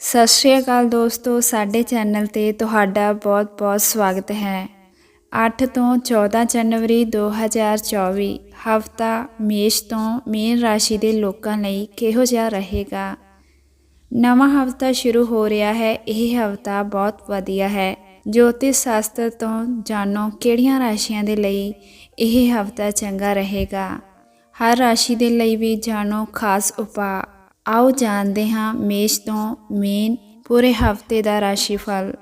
ਸਤਿ ਸ਼੍ਰੀ ਅਕਾਲ ਦੋਸਤੋ, ਸਾਡੇ ਚੈਨਲ ਤੇ ਤੁਹਾਡਾ ਬਹੁਤ-ਬਹੁਤ ਸਵਾਗਤ ਹੈ। 8 ਤੋਂ 14 ਜਨਵਰੀ 2024 ਹਫਤਾ ਮੇਸ਼ ਤੋਂ ਮੀਨ ਰਾਸ਼ੀ ਦੇ ਲੋਕਾਂ ਲਈ ਕਿਹੋ ਜਿਹਾ ਰਹੇਗਾ? ਨਵਾਂ ਹਫਤਾ ਸ਼ੁਰੂ ਹੋ ਰਿਹਾ ਹੈ, ਇਹ ਹਫਤਾ ਬਹੁਤ ਵਧੀਆ ਹੈ। ਜੋਤਿਸ਼ ਸ਼ਾਸਤਰ ਤੋਂ ਜਾਣੋ ਕਿਹੜੀਆਂ ਰਾਸ਼ੀਆਂ ਦੇ ਲਈ ਇਹ ਹਫਤਾ ਚੰਗਾ ਰਹੇਗਾ। ਹਰ ਰਾਸ਼ੀ ਦੇ ਲਈ ਵੀ ਜਾਣੋ ਖਾਸ ਉਪਾਅ। ਆਓ ਜਾਣਦੇ ਹਾਂ ਮੇਸ਼ ਤੋਂ ਮੇਨ ਪੂਰੇ ਹਫ਼ਤੇ ਦਾ ਰਾਸ਼ੀਫਲ।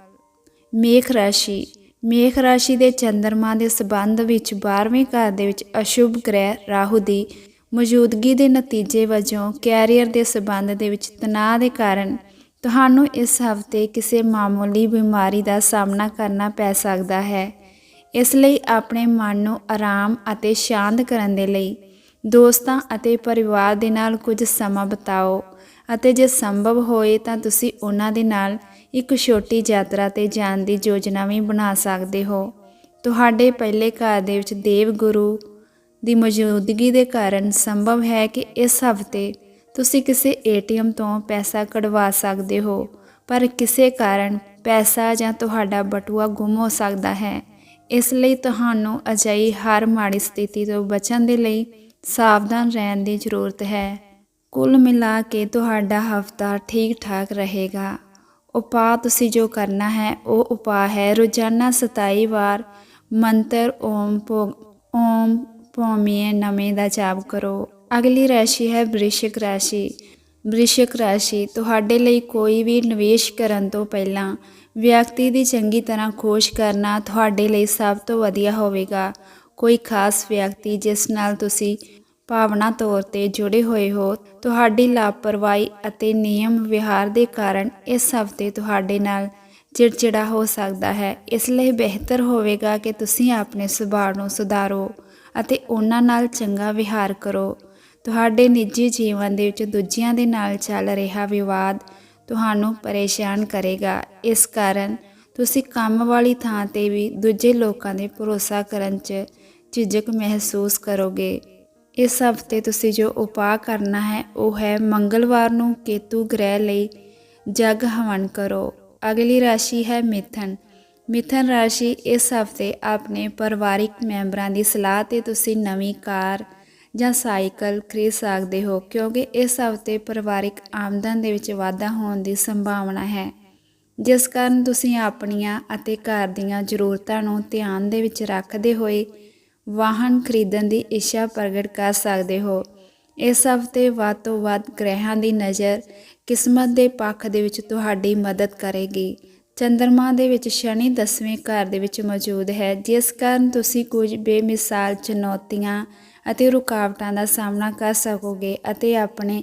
ਮੇਖ ਰਾਸ਼ੀ। ਮੇਖ ਰਾਸ਼ੀ ਦੇ ਚੰਦਰਮਾ ਦੇ ਸਬੰਧ ਵਿੱਚ 12ਵੇਂ ਘਰ ਦੇ ਵਿੱਚ ਅਸ਼ੁਭ ਗ੍ਰਹਿ ਰਾਹੂ ਦੀ ਮੌਜੂਦਗੀ ਦੇ ਨਤੀਜੇ ਵਜੋਂ ਕੈਰੀਅਰ ਦੇ ਸਬੰਧ ਦੇ ਵਿੱਚ ਤਣਾਅ ਦੇ ਕਾਰਨ ਤੁਹਾਨੂੰ ਇਸ ਹਫ਼ਤੇ ਕਿਸੇ ਮਾਮੂਲੀ ਬਿਮਾਰੀ ਦਾ ਸਾਹਮਣਾ ਕਰਨਾ ਪੈ ਸਕਦਾ ਹੈ। ਇਸ ਲਈ ਆਪਣੇ ਮਨ ਨੂੰ ਆਰਾਮ ਅਤੇ ਸ਼ਾਂਤ ਕਰਨ ਦੇ ਲਈ ਦੋਸਤਾਂ ਅਤੇ ਪਰਿਵਾਰ ਦੇ ਨਾਲ ਕੁਝ ਸਮਾਂ ਬਿਤਾਓ ਅਤੇ ਜੇ ਸੰਭਵ ਹੋਏ ਤਾਂ ਤੁਸੀਂ ਉਹਨਾਂ ਦੇ ਨਾਲ ਇੱਕ ਛੋਟੀ ਯਾਤਰਾ ਤੇ ਜਾਣ ਦੀ ਯੋਜਨਾ ਵੀ ਬਣਾ ਸਕਦੇ ਹੋ। ਤੁਹਾਡੇ ਪਹਿਲੇ ਘਰ ਦੇ ਵਿੱਚ ਦੇਵ ਗੁਰੂ ਦੀ ਮੌਜੂਦਗੀ ਦੇ ਕਾਰਨ ਸੰਭਵ ਹੈ ਕਿ ਇਸ ਹਫ਼ਤੇ ਤੁਸੀਂ ਕਿਸੇ ਏਟੀਐਮ ਤੋਂ ਪੈਸਾ ਕਢਵਾ ਸਕਦੇ ਹੋ, ਪਰ ਕਿਸੇ ਕਾਰਨ ਪੈਸਾ ਜਾਂ ਤੁਹਾਡਾ ਬਟੂਆ ਗੁੰਮ ਹੋ ਸਕਦਾ ਹੈ। ਇਸ ਲਈ ਤੁਹਾਨੂੰ ਅਜਿਹੀ ਹਰ ਮਾੜੀ ਸਥਿਤੀ ਤੋਂ ਬਚਣ ਦੇ ਲਈ ਸਾਵਧਾਨ ਰਹਿਣ ਦੀ ਜ਼ਰੂਰਤ ਹੈ। ਕੁੱਲ ਮਿਲਾ ਕੇ ਤੁਹਾਡਾ ਹਫਤਾ ਠੀਕ ਠਾਕ ਰਹੇਗਾ। ਉਪਾਅ ਤੁਸੀਂ ਜੋ ਕਰਨਾ ਹੈ, ਉਹ ਉਪਾਅ ਹੈ। ਰੋਜ਼ਾਨਾ 27 ਵਾਰ ਮੰਤਰ ਓਮ ਓਮ ਪੌਮੀਏ ਨਮੇ ਦਾ ਜਾਪ ਕਰੋ। ਅਗਲੀ ਰਾਸ਼ੀ ਹੈ ਬ੍ਰਿਸ਼ਿਕ ਰਾਸ਼ੀ। ਬ੍ਰਿਸ਼ਿਕ ਰਾਸ਼ੀ, ਤੁਹਾਡੇ ਲਈ ਕੋਈ ਵੀ ਨਿਵੇਸ਼ ਕਰਨ ਤੋਂ ਪਹਿਲਾਂ ਵਿਅਕਤੀ ਦੀ ਚੰਗੀ ਤਰ੍ਹਾਂ ਖੋਜ ਕਰਨਾ ਤੁਹਾਡੇ ਲਈ ਸਭ ਤੋਂ ਵਧੀਆ ਹੋਵੇਗਾ। ਕੋਈ ਖਾਸ ਵਿਅਕਤੀ ਜਿਸ ਨਾਲ ਤੁਸੀਂ ਭਾਵਨਾ ਤੌਰ ਤੇ ਜੁੜੇ ਹੋਏ ਹੋ, ਤੁਹਾਡੀ ਲਾਪਰਵਾਹੀ ਅਤੇ ਨਿਯਮ ਵਿਹਾਰ ਦੇ ਕਾਰਨ ਇਸ ਹਫ਼ਤੇ ਤੁਹਾਡੇ ਨਾਲ ਚਿੜਚਿੜਾ ਹੋ ਸਕਦਾ ਹੈ। ਇਸ ਲਈ ਬਿਹਤਰ ਹੋਵੇਗਾ ਕਿ ਤੁਸੀਂ ਆਪਣੇ ਸੁਭਾਅ ਨੂੰ ਸੁਧਾਰੋ ਅਤੇ ਉਹਨਾਂ ਨਾਲ ਚੰਗਾ ਵਿਹਾਰ ਕਰੋ। ਤੁਹਾਡੇ ਨਿੱਜੀ ਜੀਵਨ ਦੇ ਵਿੱਚ ਦੂਜਿਆਂ ਦੇ ਨਾਲ ਚੱਲ ਰਿਹਾ ਵਿਵਾਦ ਤੁਹਾਨੂੰ ਪਰੇਸ਼ਾਨ ਕਰੇਗਾ। ਇਸ ਕਾਰਨ ਤੁਸੀਂ ਕੰਮ ਵਾਲੀ ਥਾਂ ਤੇ ਵੀ ਦੂਜੇ ਲੋਕਾਂ ਦੇ ਭਰੋਸਾ ਕਰਨ 'ਚ ਝਿਜਕ ਮਹਿਸੂਸ ਕਰੋਗੇ। ਇਸ ਹਫ਼ਤੇ ਤੁਸੀਂ ਜੋ ਉਪਾਅ ਕਰਨਾ ਹੈ, ਉਹ ਹੈ ਮੰਗਲਵਾਰ ਨੂੰ ਕੇਤੂ ਗ੍ਰਹਿ ਲਈ ਜਗ ਹਵਨ ਕਰੋ। ਅਗਲੀ ਰਾਸ਼ੀ ਹੈ ਮਿਥਨ। ਮਿਥਨ ਰਾਸ਼ੀ ਇਸ ਹਫ਼ਤੇ ਆਪਣੇ ਪਰਿਵਾਰਿਕ ਮੈਂਬਰਾਂ ਦੀ ਸਲਾਹ ਤੇ ਤੁਸੀਂ ਨਵੀਂ ਕਾਰ ਜਾਂ ਸਾਈਕਲ ਖਰੀਦ ਸਕਦੇ ਹੋ, ਕਿਉਂਕਿ ਇਸ ਹਫ਼ਤੇ ਪਰਿਵਾਰਿਕ ਆਮਦਨ ਦੇ ਵਿੱਚ ਵਾਧਾ ਹੋਣ ਦੀ ਸੰਭਾਵਨਾ ਹੈ। ਜਿਸ ਕਾਰਨ ਤੁਸੀਂ ਆਪਣੀਆਂ ਅਤੇ ਘਰ ਦੀਆਂ ਜ਼ਰੂਰਤਾਂ ਨੂੰ ਧਿਆਨ ਦੇ ਵਿੱਚ ਰੱਖਦੇ ਹੋਏ ਵਾਹਨ ਖਰੀਦਣ ਦੀ ਇੱਛਾ ਪ੍ਰਗਟ ਕਰ ਸਕਦੇ ਹੋ। ਇਸ ਹਫ਼ਤੇ ਵੱਧ ਤੋਂ ਵੱਧ ਗ੍ਰਹਿਾਂ ਦੀ ਨਜ਼ਰ ਕਿਸਮਤ ਦੇ ਪੱਖ ਦੇ ਵਿੱਚ ਤੁਹਾਡੀ ਮਦਦ ਕਰੇਗੀ। ਚੰਦਰਮਾ ਦੇ ਵਿੱਚ ਸ਼ਨੀ 10ਵੇਂ ਘਰ ਦੇ ਵਿੱਚ ਮੌਜੂਦ ਹੈ, ਜਿਸ ਕਾਰਨ ਤੁਸੀਂ ਕੁਝ ਬੇਮਿਸਾਲ ਚੁਣੌਤੀਆਂ ਅਤੇ ਰੁਕਾਵਟਾਂ ਦਾ ਸਾਹਮਣਾ ਕਰ ਸਕੋਗੇ ਅਤੇ ਆਪਣੇ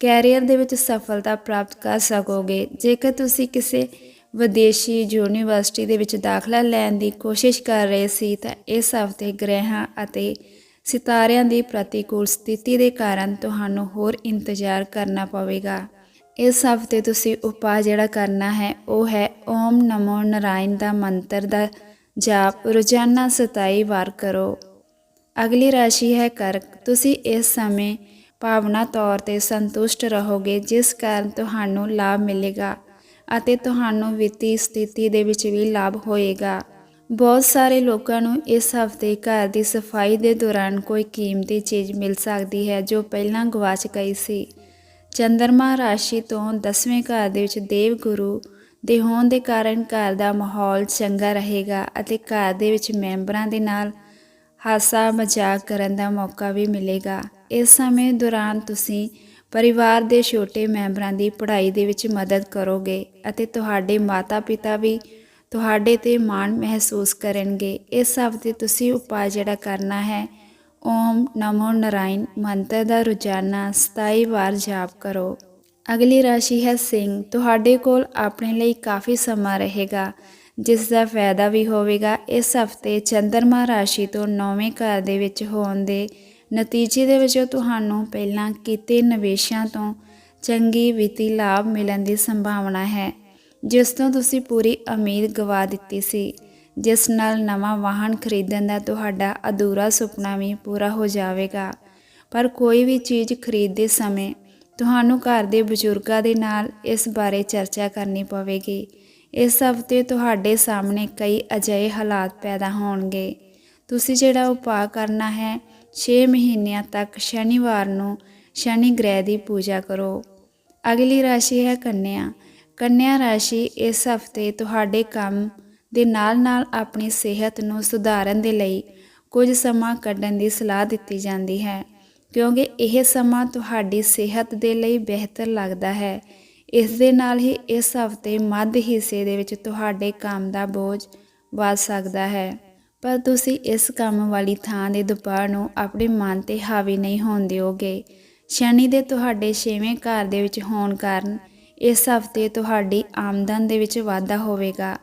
ਕੈਰੀਅਰ ਦੇ ਵਿੱਚ ਸਫਲਤਾ ਪ੍ਰਾਪਤ ਕਰ ਸਕੋਗੇ। ਜੇਕਰ ਤੁਸੀਂ ਕਿਸੇ ਵਿਦੇਸ਼ੀ ਯੂਨੀਵਰਸਿਟੀ ਦੇ ਵਿੱਚ ਦਾਖਲਾ ਲੈਣ ਦੀ ਕੋਸ਼ਿਸ਼ ਕਰ ਰਹੇ ਸੀ ਤਾਂ ਇਸ ਹਫ਼ਤੇ ਗ੍ਰਹਿਾਂ ਅਤੇ ਸਿਤਾਰਿਆਂ ਦੀ ਪ੍ਰਤੀਕੂਲ ਸਥਿਤੀ ਦੇ ਕਾਰਨ ਤੁਹਾਨੂੰ ਹੋਰ ਇੰਤਜ਼ਾਰ ਕਰਨਾ ਪਵੇਗਾ। ਇਸ ਹਫ਼ਤੇ ਤੁਸੀਂ ਉਪਾਅ ਜਿਹੜਾ ਕਰਨਾ ਹੈ, ਉਹ ਹੈ ਓਮ ਨਮੋ ਨਾਰਾਇਣ ਦਾ ਮੰਤਰ ਦਾ ਜਾਪ। ਰੋਜ਼ਾਨਾ 27 ਵਾਰ ਕਰੋ। ਅਗਲੀ ਰਾਸ਼ੀ ਹੈ ਕਰਕ। ਤੁਸੀਂ ਇਸ ਸਮੇਂ ਭਾਵਨਾ ਤੌਰ ਤੇ ਸੰਤੁਸ਼ਟ ਰਹੋਗੇ, ਜਿਸ ਕਾਰਨ ਤੁਹਾਨੂੰ ਲਾਭ ਮਿਲੇਗਾ। ਅਤੇ ਤੁਹਾਨੂੰ ਵਿੱਤੀ ਸਥਿਤੀ ਦੇ ਵਿੱਚ ਵੀ ਲਾਭ ਹੋਏਗਾ। ਬਹੁਤ ਸਾਰੇ ਲੋਕਾਂ ਨੂੰ ਇਸ ਹਫ਼ਤੇ ਘਰ ਦੀ ਸਫ਼ਾਈ ਦੇ ਦੌਰਾਨ ਕੋਈ ਕੀਮਤੀ ਚੀਜ਼ ਮਿਲ ਸਕਦੀ ਹੈ, ਜੋ ਪਹਿਲਾਂ ਗਵਾਚ ਗਈ ਸੀ। ਚੰਦਰਮਾ ਰਾਸ਼ੀ ਤੋਂ 10ਵੇਂ ਘਰ ਦੇ ਵਿੱਚ ਦੇਵ ਗੁਰੂ ਦੇ ਹੋਣ ਦੇ ਕਾਰਨ ਘਰ ਦਾ ਮਾਹੌਲ ਚੰਗਾ ਰਹੇਗਾ ਅਤੇ ਘਰ ਦੇ ਵਿੱਚ ਮੈਂਬਰਾਂ ਦੇ ਨਾਲ ਹਾਸਾ ਮਜ਼ਾਕ ਕਰਨ ਦਾ ਮੌਕਾ ਵੀ ਮਿਲੇਗਾ। ਇਸ ਸਮੇਂ ਦੌਰਾਨ ਤੁਸੀਂ ਪਰਿਵਾਰ ਦੇ ਛੋਟੇ ਮੈਂਬਰਾਂ ਦੀ ਪੜ੍ਹਾਈ ਦੇ ਵਿੱਚ ਮਦਦ ਕਰੋਗੇ ਅਤੇ ਤੁਹਾਡੇ ਮਾਤਾ-ਪਿਤਾ ਵੀ ਤੁਹਾਡੇ ਤੇ ਮਾਣ ਮਹਿਸੂਸ ਕਰਨਗੇ। ਇਸ ਹਫ਼ਤੇ ਤੁਸੀਂ ਉਪਾਅ ਜਿਹੜਾ ਕਰਨਾ ਹੈ, ਓਮ ਨਮੋ ਨਰਾਇਣ ਮੰਤਰ ਦਾ ਰੋਜ਼ਾਨਾ 27 ਵਾਰ ਜਾਪ ਕਰੋ। ਅਗਲੀ ਰਾਸ਼ੀ ਹੈ ਸਿੰਘ। ਤੁਹਾਡੇ ਕੋਲ ਆਪਣੇ ਲਈ ਕਾਫੀ ਸਮਾਂ ਰਹੇਗਾ, ਜਿਸ ਦਾ ਫਾਇਦਾ ਵੀ ਹੋਵੇਗਾ। ਇਸ ਹਫ਼ਤੇ ਚੰਦਰਮਾ ਰਾਸ਼ੀ ਤੋਂ ਨੌਵੇਂ ਘਰ ਦੇ ਵਿੱਚ ਹੋਣ ਦੇ ਨਤੀਜੇ ਦੇ ਵਜੋਂ ਤੁਹਾਨੂੰ ਪਹਿਲਾਂ ਕੀਤੇ ਨਿਵੇਸ਼ਾਂ ਤੋਂ ਚੰਗੀ ਵਿੱਤੀ ਲਾਭ ਮਿਲਣ ਦੀ ਸੰਭਾਵਨਾ ਹੈ। ਜਿਸ ਤੋਂ ਤੁਸੀਂ ਪੂਰੀ ਉਮੀਦ ਗਵਾ ਦਿੱਤੀ ਸੀ। ਜਿਸ ਨਾਲ ਨਵਾਂ ਵਾਹਨ ਖਰੀਦਣ ਦਾ ਤੁਹਾਡਾ ਅਧੂਰਾ ਸੁਪਨਾ ਵੀ ਪੂਰਾ ਹੋ ਜਾਵੇਗਾ। ਪਰ ਕੋਈ ਵੀ ਚੀਜ਼ ਖਰੀਦਦੇ ਸਮੇਂ ਤੁਹਾਨੂੰ ਘਰ ਦੇ ਬਜ਼ੁਰਗਾਂ ਦੇ ਨਾਲ ਇਸ ਬਾਰੇ ਚਰਚਾ ਕਰਨੀ ਪਵੇਗੀ। ਇਸ ਹਫ਼ਤੇ ਤੁਹਾਡੇ ਸਾਹਮਣੇ ਕਈ ਅਜਿਹੇ ਹਾਲਾਤ ਪੈਦਾ ਹੋਣਗੇ। ਤੁਸੀਂ ਜਿਹੜਾ ਉਪਾਅ ਕਰਨਾ ਹੈ 6 ਮਹੀਨਿਆਂ ਤੱਕ ਸ਼ਨੀਵਾਰ ਨੂੰ ਸ਼ਨੀ ਗ੍ਰਹਿ ਦੀ ਪੂਜਾ ਕਰੋ। ਅਗਲੀ ਰਾਸ਼ੀ ਹੈ ਕੰਨਿਆ। ਕੰਨਿਆ ਰਾਸ਼ੀ ਇਸ ਹਫ਼ਤੇ ਤੁਹਾਡੇ ਕੰਮ ਦੇ ਨਾਲ-ਨਾਲ ਆਪਣੀ ਸਿਹਤ ਨੂੰ ਸੁਧਾਰਨ ਦੇ ਲਈ ਕੁਝ ਸਮਾਂ ਕੱਢਣ ਦੀ ਸਲਾਹ ਦਿੱਤੀ ਜਾਂਦੀ ਹੈ, ਕਿਉਂਕਿ ਇਹ ਸਮਾਂ ਤੁਹਾਡੀ ਸਿਹਤ ਦੇ ਲਈ ਬਿਹਤਰ ਲੱਗਦਾ ਹੈ। ਇਸ ਦੇ ਨਾਲ ਹੀ ਇਸ ਹਫ਼ਤੇ ਮੱਧ ਹਿੱਸੇ ਦੇ ਵਿੱਚ ਤੁਹਾਡੇ ਕੰਮ ਦਾ ਬੋਝ ਵੱਧ ਸਕਦਾ ਹੈ। ਪਰ ਤੁਸੀਂ ਇਸ ਕੰਮ ਵਾਲੀ ਥਾਂ ਦੇ ਦੁਪਹਿਰ ਨੂੰ ਆਪਣੇ ਮਨ ਤੇ ਹਾਵੀ ਨਹੀਂ ਹੋਣ ਦਿਓਗੇ। ਸ਼ਨੀ ਦੇ ਤੁਹਾਡੇ ਛੇਵੇਂ ਘਰ ਦੇ ਵਿੱਚ ਹੋਣ ਕਾਰਨ ਇਸ ਹਫ਼ਤੇ ਤੁਹਾਡੀ ਆਮਦਨ ਦੇ ਵਿੱਚ ਵਾਧਾ ਹੋਵੇਗਾ।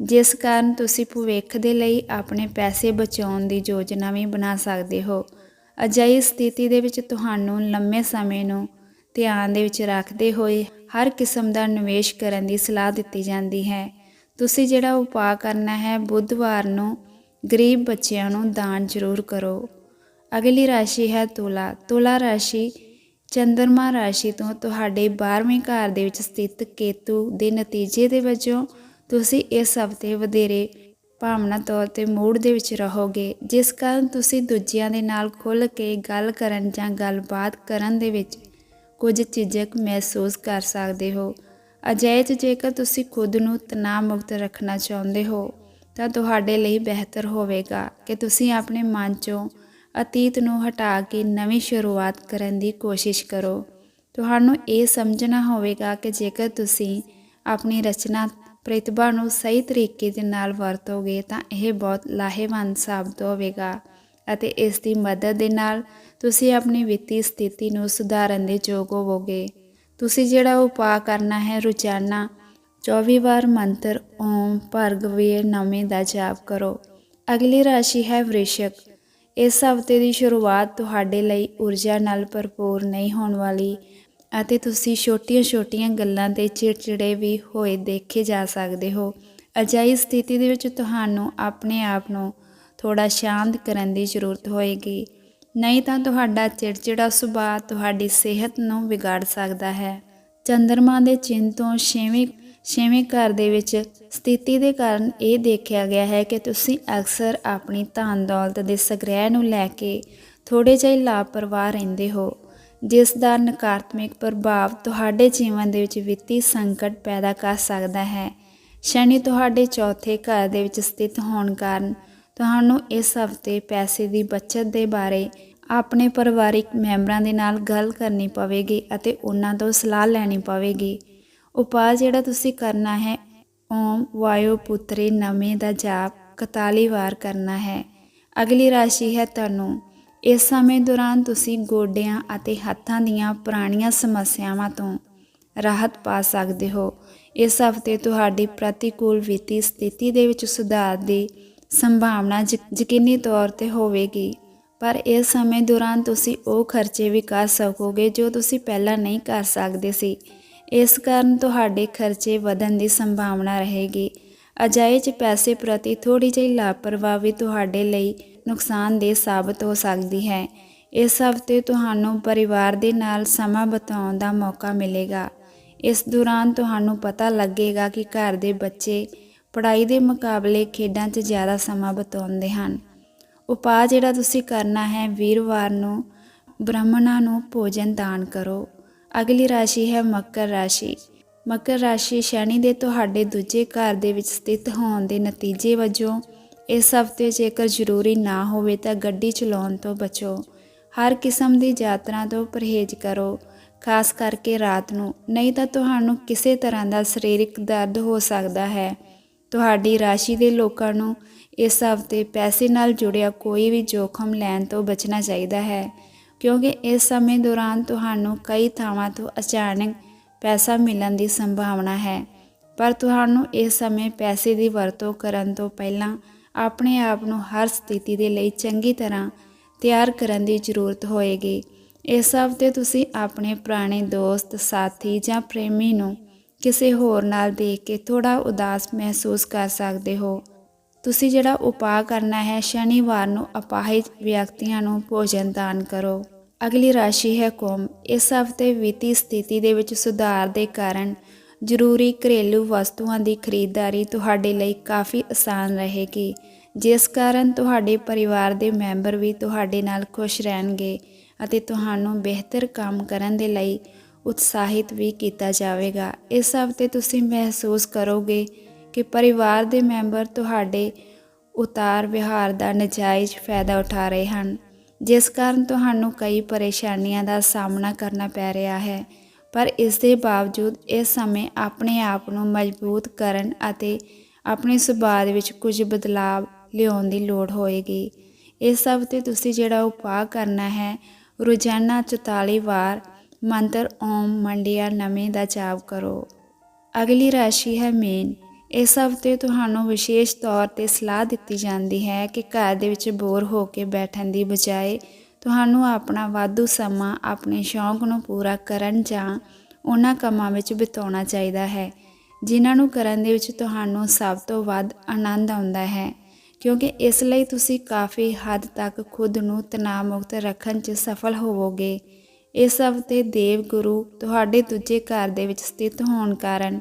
ਜਿਸ ਕਾਰਨ ਤੁਸੀਂ ਭਵਿੱਖ ਦੇ ਲਈ ਆਪਣੇ ਪੈਸੇ ਬਚਾਉਣ ਦੀ ਯੋਜਨਾ ਵੀ ਬਣਾ ਸਕਦੇ ਹੋ। ਅਜਿਹੀ ਸਥਿਤੀ ਦੇ ਵਿੱਚ ਤੁਹਾਨੂੰ ਲੰਮੇ ਸਮੇਂ ਨੂੰ ਧਿਆਨ ਦੇ ਵਿੱਚ ਰੱਖਦੇ ਹੋਏ ਹਰ ਕਿਸਮ ਦਾ ਨਿਵੇਸ਼ ਕਰਨ ਦੀ ਸਲਾਹ ਦਿੱਤੀ ਜਾਂਦੀ ਹੈ। ਤੁਸੀਂ ਜਿਹੜਾ ਉਪਾਅ ਕਰਨਾ ਹੈ ਬੁੱਧਵਾਰ ਨੂੰ ਗਰੀਬ ਬੱਚਿਆਂ ਨੂੰ ਦਾਨ ਜ਼ਰੂਰ ਕਰੋ। ਅਗਲੀ ਰਾਸ਼ੀ ਹੈ ਤੁਲਾ। ਤੁਲਾ ਰਾਸ਼ੀ ਚੰਦਰਮਾ ਰਾਸ਼ੀ ਤੋਂ ਤੁਹਾਡੇ 12ਵੇਂ ਘਰ ਦੇ ਵਿੱਚ ਸਥਿਤ ਕੇਤੂ ਦੇ ਨਤੀਜੇ ਦੇ ਵਜੋਂ ਤੁਸੀਂ ਇਸ ਹਫ਼ਤੇ ਵਧੇਰੇ ਭਾਵਨਾ ਤੌਰ ਤੇ ਮੂਡ ਦੇ ਵਿੱਚ ਰਹੋਗੇ। ਜਿਸ ਕਾਰਨ ਤੁਸੀਂ ਦੂਜਿਆਂ ਦੇ ਨਾਲ ਖੁੱਲ੍ਹ ਕੇ ਗੱਲ ਕਰਨ ਜਾਂ ਗੱਲਬਾਤ ਕਰਨ ਦੇ ਵਿੱਚ ਕੁਝ ਝਿਜਕ ਮਹਿਸੂਸ ਕਰ ਸਕਦੇ ਹੋ। ਅਜਿਹੇ ਜੇਕਰ ਤੁਸੀਂ ਖੁਦ ਨੂੰ ਤਣਾਅ ਮੁਕਤ ਰੱਖਣਾ ਚਾਹੁੰਦੇ ਹੋ ਤਾਂ ਤੁਹਾਡੇ ਲਈ ਬਿਹਤਰ ਹੋਵੇਗਾ ਕਿ ਤੁਸੀਂ ਆਪਣੇ ਮਨ 'ਚੋਂ ਅਤੀਤ ਨੂੰ ਹਟਾ ਕੇ ਨਵੀਂ ਸ਼ੁਰੂਆਤ ਕਰਨ ਦੀ ਕੋਸ਼ਿਸ਼ ਕਰੋ। ਤੁਹਾਨੂੰ ਇਹ ਸਮਝਣਾ ਹੋਵੇਗਾ ਕਿ ਜੇਕਰ ਤੁਸੀਂ ਆਪਣੀ ਰਚਨਾ ਪ੍ਰਤਿਭਾ ਨੂੰ ਸਹੀ ਤਰੀਕੇ ਦੇ ਨਾਲ ਵਰਤੋਗੇ ਤਾਂ ਇਹ ਬਹੁਤ ਲਾਹੇਵੰਦ ਸਾਬਤ ਹੋਵੇਗਾ ਅਤੇ ਇਸ ਦੀ ਮਦਦ ਦੇ ਨਾਲ ਤੁਸੀਂ ਆਪਣੀ ਵਿੱਤੀ ਸਥਿਤੀ ਨੂੰ ਸੁਧਾਰਨ ਦੇ ਯੋਗ ਹੋਵੋਗੇ। ਤੁਸੀਂ ਜਿਹੜਾ ਉਪਾਅ ਕਰਨਾ ਹੈ ਰੋਜ਼ਾਨਾ 24 ਵਾਰ ਮੰਤਰ, ਓਮ ਭਰਗਵੇ ਨਵੇਂ ਦਾ ਜਾਪ ਕਰੋ। ਅਗਲੀ ਰਾਸ਼ੀ ਹੈ ਵ੍ਰਿਸ਼ਕ। ਇਸ ਹਫ਼ਤੇ ਦੀ ਸ਼ੁਰੂਆਤ ਤੁਹਾਡੇ ਲਈ ਊਰਜਾ ਨਾਲ ਭਰਪੂਰ ਨਹੀਂ ਹੋਣ ਵਾਲੀ ਅਤੇ ਤੁਸੀਂ ਛੋਟੀਆਂ-ਛੋਟੀਆਂ ਗੱਲਾਂ ਤੇ ਚਿੜਚਿੜੇ ਵੀ ਹੋਏ ਦੇਖੇ ਜਾ ਸਕਦੇ ਹੋ। ਅਜਿਹੀ ਸਥਿਤੀ ਦੇ ਵਿੱਚ ਤੁਹਾਨੂੰ ਆਪਣੇ ਆਪ ਨੂੰ ਥੋੜਾ ਸ਼ਾਂਤ ਕਰਨ ਦੀ ਜ਼ਰੂਰਤ ਹੋਏਗੀ। ਨਹੀਂ ਤਾਂ ਤੁਹਾਡਾ ਚਿੜਚਿੜਾ ਸੁਭਾਅ ਤੁਹਾਡੀ ਸਿਹਤ ਨੂੰ ਵਿਗਾੜ ਸਕਦਾ ਹੈ। ਚੰਦਰਮਾ ਦੇ ਚਿੰਨ ਤੋਂ ਛੇਵੇਂ ਛੇਵੇਂ ਘਰ ਦੇ ਵਿੱਚ ਸਥਿਤੀ ਦੇ ਕਾਰਨ ਇਹ ਦੇਖਿਆ ਗਿਆ ਹੈ ਕਿ ਤੁਸੀਂ ਅਕਸਰ ਆਪਣੀ ਧਨ ਦੌਲਤ ਦੇ ਸੰਗ੍ਰਹਿ ਨੂੰ ਲੈ ਕੇ ਥੋੜੇ ਜਿਹੇ ਲਾਪਰਵਾਹ ਰਹਿੰਦੇ ਹੋ, ਜਿਸ ਦਾ ਨਕਾਰਾਤਮਕ ਪ੍ਰਭਾਵ ਤੁਹਾਡੇ ਜੀਵਨ ਦੇ ਵਿੱਚ ਵਿੱਤੀ ਸੰਕਟ ਪੈਦਾ ਕਰ ਸਕਦਾ ਹੈ। ਸ਼ਨੀ ਤੁਹਾਡੇ ਚੌਥੇ ਘਰ ਦੇ ਵਿੱਚ ਸਥਿਤ ਹੋਣ ਕਾਰਨ ਤੁਹਾਨੂੰ ਇਸ ਹਫ਼ਤੇ ਪੈਸੇ ਦੀ ਬਚਤ ਦੇ ਬਾਰੇ ਆਪਣੇ ਪਰਿਵਾਰਿਕ ਮੈਂਬਰਾਂ ਦੇ ਨਾਲ ਗੱਲ ਕਰਨੀ ਪਵੇਗੀ ਅਤੇ ਉਹਨਾਂ ਤੋਂ ਸਲਾਹ ਲੈਣੀ ਪਵੇਗੀ। ਉਪਾਅ ਜਿਹੜਾ ਤੁਸੀਂ ਕਰਨਾ ਹੈ, ਓਮ ਵਾਯੋ ਪੁੱਤਰੇ ਨਵੇਂ ਦਾ ਜਾਪ 41 ਵਾਰ ਕਰਨਾ ਹੈ। ਅਗਲੀ ਰਾਸ਼ੀ ਹੈ ਤਨੂ ਇਸ ਸਮੇਂ ਦੌਰਾਨ ਤੁਸੀਂ ਗੋਡਿਆਂ ਅਤੇ ਹੱਥਾਂ ਦੀਆਂ ਪੁਰਾਣੀਆਂ ਸਮੱਸਿਆਵਾਂ ਤੋਂ ਰਾਹਤ ਪਾ ਸਕਦੇ ਹੋ। ਇਸ ਹਫ਼ਤੇ ਤੁਹਾਡੀ ਪ੍ਰਤੀਕੂਲ ਵਿੱਤੀ ਸਥਿਤੀ ਦੇ ਵਿੱਚ ਸੁਧਾਰ ਦੀ ਸੰਭਾਵਨਾ ਯਕ- ਯਕੀਨੀ ਤੌਰ ਤੇ ਹੋਵੇਗੀ। ਪਰ ਇਸ ਸਮੇਂ ਦੌਰਾਨ ਤੁਸੀਂ ਉਹ ਖਰਚੇ ਵੀ ਕਰ ਸਕੋਗੇ ਜੋ ਤੁਸੀਂ ਪਹਿਲਾਂ ਨਹੀਂ ਕਰ ਸਕਦੇ ਸੀ। ਇਸ ਕਾਰਨ ਤੁਹਾਡੇ ਖਰਚੇ ਵਧਣ ਦੀ ਸੰਭਾਵਨਾ ਰਹੇਗੀ। ਅਜਾਏ 'ਚ ਪੈਸੇ ਪ੍ਰਤੀ ਥੋੜੀ ਜਿਹੀ ਲਾਪਰਵਾਹੀ ਤੁਹਾਡੇ ਲਈ ਨੁਕਸਾਨਦੇਹ ਸਾਬਤ ਹੋ ਸਕਦੀ ਹੈ। ਇਸ ਹਫ਼ਤੇ ਤੁਹਾਨੂੰ ਪਰਿਵਾਰ ਦੇ ਨਾਲ ਸਮਾਂ ਬਿਤਾਉਣ ਦਾ ਮੌਕਾ ਮਿਲੇਗਾ। ਇਸ ਦੌਰਾਨ ਤੁਹਾਨੂੰ ਪਤਾ ਲੱਗੇਗਾ ਕਿ ਘਰ ਦੇ ਬੱਚੇ ਪੜ੍ਹਾਈ ਦੇ ਮੁਕਾਬਲੇ ਖੇਡਾਂ 'ਚ ਜ਼ਿਆਦਾ ਸਮਾਂ ਬਿਤਾਉਂਦੇ ਹਨ। ਉਪਾਅ ਜਿਹੜਾ ਤੁਸੀਂ ਕਰਨਾ ਹੈ, ਵੀਰਵਾਰ ਨੂੰ ਬ੍ਰਾਹਮਣਾਂ ਨੂੰ ਭੋਜਨ ਦਾਨ ਕਰੋ। ਅਗਲੀ ਰਾਸ਼ੀ ਹੈ ਮਕਰ ਰਾਸ਼ੀ। ਮਕਰ ਰਾਸ਼ੀ ਸ਼ਨੀ ਦੇ ਤੁਹਾਡੇ ਦੂਜੇ ਘਰ ਦੇ ਵਿੱਚ ਸਥਿਤ ਹੋਣ ਦੇ ਨਤੀਜੇ ਵਜੋਂ, ਇਸ ਹਫ਼ਤੇ ਜੇਕਰ ਜ਼ਰੂਰੀ ਨਾ ਹੋਵੇ ਤਾਂ ਗੱਡੀ ਚਲਾਉਣ ਤੋਂ ਬਚੋ। ਹਰ ਕਿਸਮ ਦੀ ਯਾਤਰਾ ਤੋਂ ਪਰਹੇਜ਼ ਕਰੋ, ਖਾਸ ਕਰਕੇ ਰਾਤ ਨੂੰ। ਨਹੀਂ ਤਾਂ ਤੁਹਾਨੂੰ ਕਿਸੇ ਤਰ੍ਹਾਂ ਦਾ ਸਰੀਰਕ ਦਰਦ ਹੋ ਸਕਦਾ ਹੈ। ਤੁਹਾਡੀ ਰਾਸ਼ੀ ਦੇ ਲੋਕਾਂ ਨੂੰ ਇਸ ਹਫ਼ਤੇ ਪੈਸੇ ਨਾਲ ਜੁੜਿਆ ਕੋਈ ਵੀ ਜੋਖਮ ਲੈਣ ਤੋਂ ਬਚਣਾ ਚਾਹੀਦਾ ਹੈ। ਕਿਉਂਕਿ ਇਸ ਸਮੇਂ ਦੌਰਾਨ ਤੁਹਾਨੂੰ ਕਈ ਥਾਵਾਂ ਤੋਂ ਅਚਾਨਕ ਪੈਸਾ ਮਿਲਣ ਦੀ ਸੰਭਾਵਨਾ ਹੈ। ਪਰ ਤੁਹਾਨੂੰ ਇਸ ਸਮੇਂ ਪੈਸੇ ਦੀ ਵਰਤੋਂ ਕਰਨ ਤੋਂ ਪਹਿਲਾਂ ਆਪਣੇ ਆਪ ਨੂੰ ਹਰ ਸਥਿਤੀ ਦੇ ਲਈ ਚੰਗੀ ਤਰ੍ਹਾਂ ਤਿਆਰ ਕਰਨ ਦੀ ਜ਼ਰੂਰਤ ਹੋਏਗੀ। ਇਸ ਹਫ਼ਤੇ ਤੁਸੀਂ ਆਪਣੇ ਪੁਰਾਣੇ ਦੋਸਤ, ਸਾਥੀ ਜਾਂ ਪ੍ਰੇਮੀ ਨੂੰ ਕਿਸੇ ਹੋਰ ਨਾਲ ਦੇਖ ਕੇ ਥੋੜਾ ਉਦਾਸ ਮਹਿਸੂਸ ਕਰ ਸਕਦੇ ਹੋ। ਤੁਸੀਂ ਜਿਹੜਾ ਉਪਾਅ ਕਰਨਾ ਹੈ, ਸ਼ਨੀਵਾਰ ਨੂੰ ਅਪਾਹਿਜ ਵਿਅਕਤੀਆਂ ਨੂੰ ਭੋਜਨ ਦਾਨ ਕਰੋ। ਅਗਲੀ ਰਾਸ਼ੀ ਹੈ ਕੁੰਭ। ਇਸ ਹਫ਼ਤੇ ਵਿੱਤੀ ਸਥਿਤੀ ਦੇ ਵਿੱਚ ਸੁਧਾਰ ਦੇ ਕਾਰਨ ਜ਼ਰੂਰੀ ਘਰੇਲੂ ਵਸਤੂਆਂ ਦੀ ਖਰੀਦਦਾਰੀ ਤੁਹਾਡੇ ਲਈ ਕਾਫੀ ਆਸਾਨ ਰਹੇਗੀ। ਜਿਸ ਕਾਰਨ ਤੁਹਾਡੇ ਪਰਿਵਾਰ ਦੇ ਮੈਂਬਰ ਵੀ ਤੁਹਾਡੇ ਨਾਲ ਖੁਸ਼ ਰਹਿਣਗੇ ਅਤੇ ਤੁਹਾਨੂੰ ਬਿਹਤਰ ਕੰਮ ਕਰਨ ਦੇ ਲਈ ਉਤਸ਼ਾਹਿਤ ਵੀ ਕੀਤਾ ਜਾਵੇਗਾ। ਇਸ ਹਫ਼ਤੇ ਤੁਸੀਂ ਮਹਿਸੂਸ ਕਰੋਗੇ ਕਿ ਪਰਿਵਾਰ ਦੇ ਮੈਂਬਰ ਤੁਹਾਡੇ ਉਤਾਰ ਵਿਹਾਰ ਦਾ ਨਜਾਇਜ਼ ਫਾਇਦਾ ਉਠਾ ਰਹੇ ਹਨ, ਜਿਸ ਕਾਰਨ ਤੁਹਾਨੂੰ ਕਈ ਪਰੇਸ਼ਾਨੀਆਂ ਦਾ ਸਾਹਮਣਾ ਕਰਨਾ ਪੈ ਰਿਹਾ ਹੈ। ਪਰ ਇਸ ਦੇ ਬਾਵਜੂਦ ਇਸ ਸਮੇਂ ਆਪਣੇ ਆਪ ਨੂੰ ਮਜ਼ਬੂਤ ਕਰਨ ਅਤੇ ਆਪਣੇ ਸੁਭਾਅ ਵਿੱਚ ਕੁਝ ਬਦਲਾਵ ਲਿਆਉਣ ਦੀ ਲੋੜ ਹੋਏਗੀ। ਇਸ ਸਭ 'ਤੇ ਤੁਸੀਂ ਜਿਹੜਾ ਉਪਾਅ ਕਰਨਾ ਹੈ, ਰੋਜ਼ਾਨਾ 44 ਵਾਰ ਮੰਤਰ ਓਮ ਮੰਡਿਆ ਨਮੇ ਦਾ ਜਾਪ ਕਰੋ। ਅਗਲੀ ਰਾਸ਼ੀ ਹੈ ਮੀਨ। ਇਸ ਹਫ਼ਤੇ ਤੁਹਾਨੂੰ ਵਿਸ਼ੇਸ਼ ਤੌਰ ਤੇ ਸਲਾਹ ਦਿੱਤੀ ਜਾਂਦੀ ਹੈ ਕਿ ਘਰ ਦੇ ਵਿੱਚ ਬੋਰ ਹੋ ਕੇ ਬੈਠਣ ਦੀ ਬਜਾਏ ਤੁਹਾਨੂੰ ਆਪਣਾ ਵਾਧੂ ਸਮਾਂ ਆਪਣੇ ਸ਼ੌਂਕ ਨੂੰ ਪੂਰਾ ਕਰਨ ਜਾਂ ਉਹਨਾਂ ਕੰਮਾਂ ਵਿੱਚ ਬਿਤਾਉਣਾ ਚਾਹੀਦਾ ਹੈ, ਜਿਨ੍ਹਾਂ ਨੂੰ ਕਰਨ ਦੇ ਵਿੱਚ ਤੁਹਾਨੂੰ ਸਭ ਤੋਂ ਵੱਧ ਆਨੰਦ ਆਉਂਦਾ ਹੈ, ਕਿਉਂਕਿ ਇਸ ਲਈ ਤੁਸੀਂ ਕਾਫੀ ਹੱਦ ਤੱਕ ਖੁਦ ਨੂੰ ਤਣਾਅ ਮੁਕਤ ਰੱਖਣ 'ਚ ਸਫਲ ਹੋਵੋਗੇ। ਇਸ ਹਫ਼ਤੇ ਦੇਵ ਗੁਰੂ ਤੁਹਾਡੇ ਦੂਜੇ ਘਰ ਦੇ ਵਿੱਚ ਸਥਿਤ ਹੋਣ ਕਾਰਨ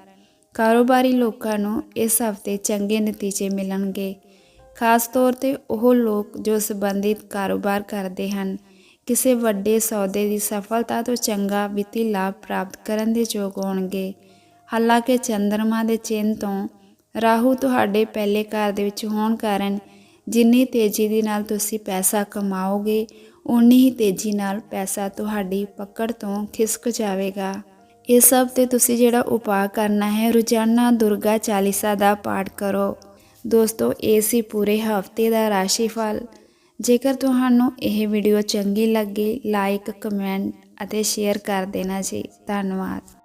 ਕਾਰੋਬਾਰੀ ਲੋਕਾਂ ਨੂੰ ਇਸ ਹਫ਼ਤੇ ਚੰਗੇ ਨਤੀਜੇ ਮਿਲਣਗੇ। ਖਾਸ ਤੌਰ ਤੇ ਉਹ ਲੋਕ ਜੋ ਸੰਬੰਧਿਤ ਕਾਰੋਬਾਰ ਕਰਦੇ ਹਨ, ਕਿਸੇ ਵੱਡੇ ਸੌਦੇ ਦੀ ਸਫਲਤਾ ਤੋਂ ਚੰਗਾ ਵਿੱਤੀ ਲਾਭ ਪ੍ਰਾਪਤ ਕਰਨ ਦੇ ਯੋਗ ਹੋਣਗੇ। ਹਾਲਾਂਕਿ ਚੰਦਰਮਾ ਦੇ ਚਿੰਨ੍ਹ ਤੋਂ ਰਾਹੂ ਤੁਹਾਡੇ ਪਹਿਲੇ ਘਰ ਦੇ ਵਿੱਚ ਹੋਣ ਕਾਰਨ ਜਿੰਨੀ ਤੇਜ਼ੀ ਦੇ ਨਾਲ ਤੁਸੀਂ ਪੈਸਾ ਕਮਾਓਗੇ ਉਨੀ ਹੀ ਤੇਜ਼ੀ ਨਾਲ ਪੈਸਾ ਤੁਹਾਡੀ ਪਕੜ ਤੋਂ ਖਿਸਕ ਜਾਵੇਗਾ। ਇਹ ਸਭ ਤੇ ਤੁਸੀਂ ਜਿਹੜਾ ਉਪਾਅ ਕਰਨਾ ਹੈ, ਰੋਜ਼ਾਨਾ ਦੁਰਗਾ ਚਾਲੀਸਾ ਦਾ ਪਾਠ ਕਰੋ। ਦੋਸਤੋ, ਇਹ ਸੀ ਪੂਰੇ ਹਫ਼ਤੇ ਦਾ ਰਾਸ਼ੀਫਲ। ਜੇਕਰ ਤੁਹਾਨੂੰ ਇਹ ਵੀਡੀਓ ਚੰਗੀ ਲੱਗੇ, ਲਾਈਕ, ਕਮੈਂਟ ਅਤੇ ਸ਼ੇਅਰ ਕਰ ਦੇਣਾ ਜੀ। ਧੰਨਵਾਦ।